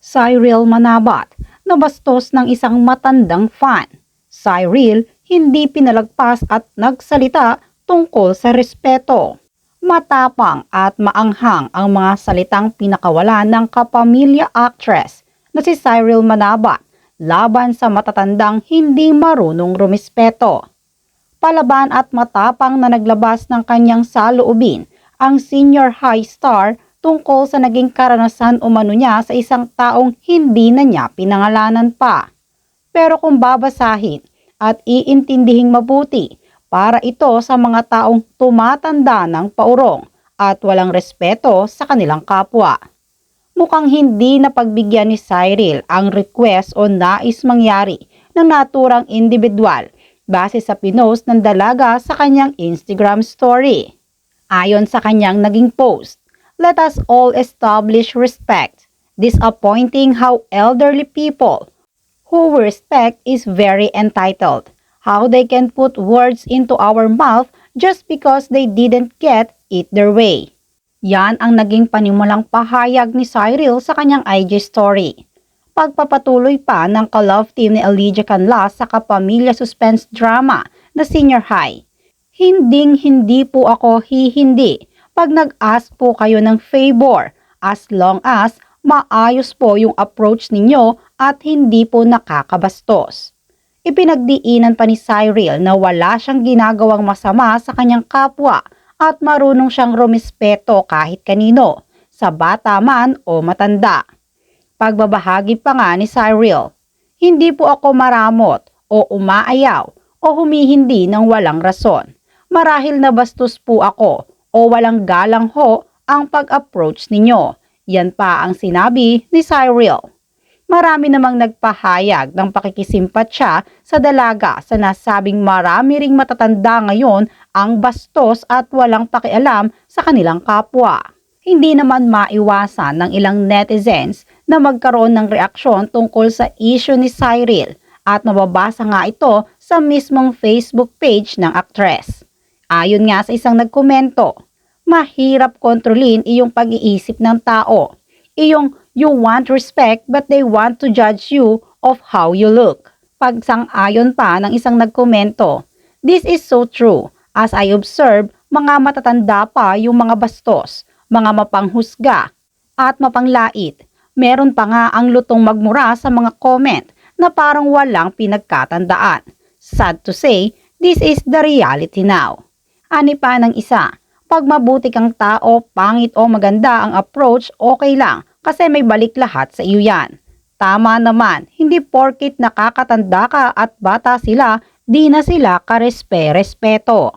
Cyril Manabat na bastos ng isang matandang fan. Cyril hindi pinalagpas at nagsalita tungkol sa respeto. Matapang at maanghang ang mga salitang pinakawalan ng kapamilya actress na si Cyril Manabat laban sa matatandang hindi marunong rumispeto. Palaban at matapang na naglabas ng kanyang saloobin ang senior high star tungkol sa naging karanasan umano niya sa isang taong hindi na niya pinangalanan pa. Pero kung babasahin at iintindihing mabuti para ito sa mga taong tumatanda ng paurong at walang respeto sa kanilang kapwa. Mukhang hindi napagbigyan ni Cyril ang request o nais mangyari ng naturang individual base sa pinost ng dalaga sa kanyang Instagram story. Ayon sa kanyang naging post, let us all establish respect. Disappointing how elderly people who respect is very entitled. How they can put words into our mouth just because they didn't get it their way. Yan ang naging panimulang pahayag ni Cyril sa kanyang IG story. Pagpapatuloy pa ng ka-love team ni Elijah Canlas sa kapamilya suspense drama na Senior High. Hinding hindi po ako hihindi pag nag-ask po kayo ng favor as long as maayos po yung approach ninyo at hindi po nakakabastos. Ipinagdiinan pa ni Cyril na wala siyang ginagawang masama sa kanyang kapwa at marunong siyang rumispeto kahit kanino, sa bata man o matanda. Pagbabahagi pa nga ni Cyril, hindi po ako maramot o umaayaw o humihindi ng walang rason. Marahil na bastos po ako o walang galang ho ang pag-approach ninyo. Yan pa ang sinabi ni Cyril marami namang nagpahayag ng pakikisimpatya sa dalaga sa nasabing marami ring matatanda ngayon ang bastos at walang pakialam sa kanilang kapwa. Hindi naman maiwasan ng ilang netizens na magkaroon ng reaksyon tungkol sa issue ni Cyril at mababasa nga ito sa mismong Facebook page ng aktres. Ayon nga sa isang nagkomento, mahirap kontrolin iyong pag-iisip ng tao. Iyong You want respect but they want to judge you of how you look. Pagsang-ayon pa ng isang nagkomento, This is so true. As I observe, mga matatanda pa yung mga bastos, mga mapanghusga, at mapanglait. Meron pa nga ang lutong magmura sa mga comment na parang walang pinagkatandaan. Sad to say, this is the reality now. Ani pa ng isa, pag mabuti kang tao, pangit o maganda ang approach, okay lang kasi may balik lahat sa iyo yan. Tama naman, hindi porkit nakakatanda ka at bata sila, di na sila karespe-respeto.